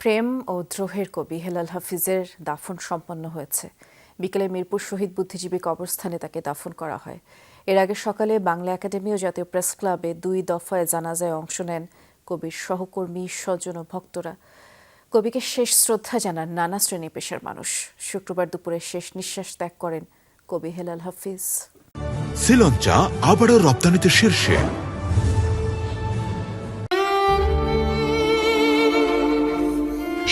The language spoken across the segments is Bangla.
প্রেম ও দ্রোহের কবি হেলাল হাফিজের দাফন সম্পন্ন হয়েছে। বিকেলে মিরপুর শহীদ বুদ্ধিজীবী কবরস্থানে তাকে দাফন করা হয়। এর আগে সকালে বাংলা একাডেমি ও জাতীয় প্রেস ক্লাবে দুই দফায় জানাজায় অংশ নেন কবির সহকর্মী, স্বজন ও ভক্তরা। কবিকে শেষ শ্রদ্ধা জানান নানা শ্রেণি পেশার মানুষ। শুক্রবার দুপুরে শেষ নিঃশ্বাস ত্যাগ করেন কবি হেলাল হাফিজ। শ্রীলঞ্চা আবারও রপ্তানিতে শীর্ষে।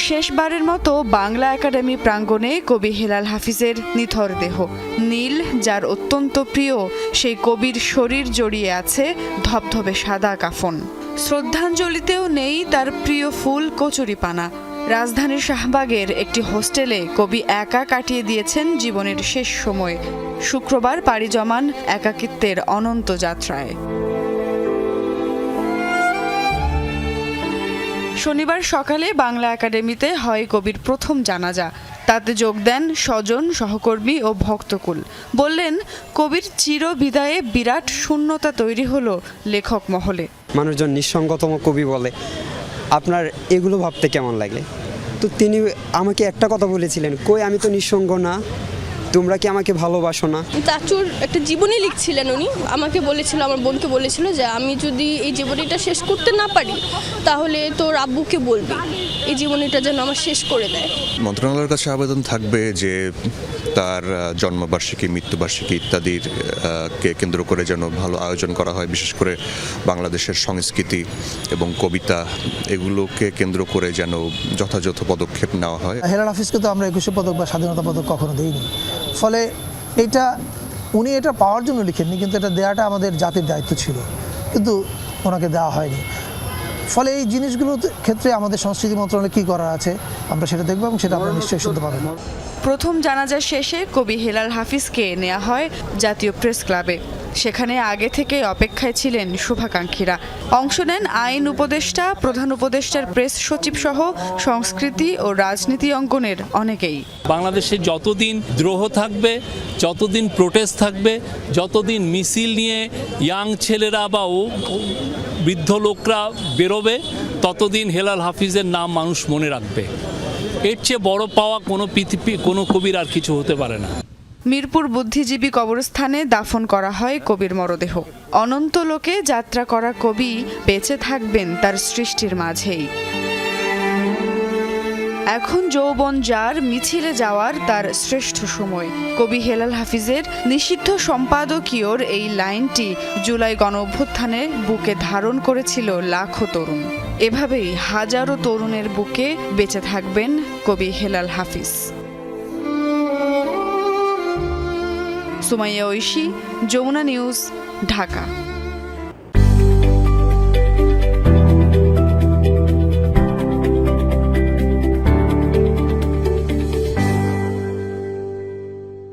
শেষবারের মতো বাংলা একাডেমি প্রাঙ্গণে কবি হেলাল হাফিজের নিথর দেহ। নীল, যার অত্যন্ত প্রিয়, সেই কবির শরীর জড়িয়ে আছে ধবধবে সাদা কাফন। শ্রদ্ধাঞ্জলিতেও নেই তার প্রিয় ফুল কচুরিপানা। রাজধানীর শাহবাগের একটি হোস্টেলে কবি একা কাটিয়ে দিয়েছেন জীবনের শেষ সময়। শুক্রবার পাড়ি জমান একাকিত্বের অনন্ত যাত্রায়। শনিবার সকালে বাংলা একাডেমিতে হয় কবির প্রথম জানাজা। তাতে যোগ দেন স্বজন, সহকর্মী ও ভক্তকুল। বললেন, কবির চির বিদায়ে বিরাট শূন্যতা তৈরি হলো লেখক মহলে। মানুষজন নিঃসঙ্গতম কবি বলে। আপনার এগুলো ভাবতে কেমন লাগে? তো তিনি আমাকে একটা কথা বলেছিলেন, কই আমি তো নিঃসঙ্গ না। তোমরা কি আমাকে ভালোবাসো না? চাচুর একটা জীবনী লিখছিলেন উনি। আমাকে বলেছিল আমার বোনকে বলেছিল যে আমি যদি এই জীবনীটা শেষ করতে না পারি তাহলে তোর আব্বুকে বলবি। এই জীবনীটা যেন আমার শেষ করে দেয়। মন্ত্রণালয়ের কাছে আবেদন থাকবে যে তার জন্মবার্ষিকী মৃত্যুবার্ষিকী ইত্যাদির কে কেন্দ্র করে যেন ভালো আয়োজন করা হয় বিশেষ করে বাংলাদেশের সংস্কৃতি এবং কবিতা এগুলোকে কেন্দ্র করে যেন যথাযথ পদক্ষেপ নেওয়া হয়। হেলাল হাফিজকে তো আমরা একুশে পদক বা স্বাধীনতা পদক কখনো দিইনি। ফলে এটা, উনি এটা পাওয়ার জন্য লিখেননি, কিন্তু এটা দেওয়াটা আমাদের জাতির দায়িত্ব ছিল। কিন্তু ওনাকে দেওয়া হয়নি। ফলে এই জিনিসগুলোর ক্ষেত্রে আমাদের সংস্কৃতি মন্ত্রণালয়ে কী করা আছে? আমরা সেটা দেখব এবং সেটা আমরা নিশ্চয়ই শুনতে পাবেন প্রথম জানাজা শেষে কবি হেলাল হাফিজকে নেওয়া হয় জাতীয় প্রেস ক্লাবে। সেখানে আগে থেকে অপেক্ষায় ছিলেন শুভাকাঙ্ক্ষীরা। অংশ নেন আইন উপদেষ্টা প্রধান উপদেষ্টার প্রেস সচিব সহ সংস্কৃতি ও রাজনীতি অঙ্গনের অনেকেই। বাংলাদেশে যতদিন দ্রোহ থাকবে যতদিন প্রোটেস্ট থাকবে যতদিন মিছিল নিয়ে ইয়াং ছেলেরা বা ও বৃদ্ধ লোকরা বেরোবে, ততদিন হেলাল হাফিজের নাম মানুষ মনে রাখবে। এর চেয়ে বড় পাওয়া কোনো পৃথিবী, কোনো কবির আর কিছু হতে পারে না। মিরপুর বুদ্ধিজীবী কবরস্থানে দাফন করা হয় কবির মরদেহ। অনন্ত লোকে যাত্রা করা কবি বেঁচে থাকবেন তার সৃষ্টির মাঝেই। এখন যৌবন যার মিছিলে যাওয়ার তার শ্রেষ্ঠ সময়। কবি হেলাল হাফিজের নিষিদ্ধ সম্পাদকীয়র এই লাইনটি জুলাই গণ অভ্যুত্থানে বুকে ধারণ করেছিল লাখো তরুণ। এভাবেই হাজারো তরুণের বুকে বেঁচে থাকবেন কবি হেলাল হাফিজ। সুমাইয়া ঐশী, যমুনা নিউজ, ঢাকা।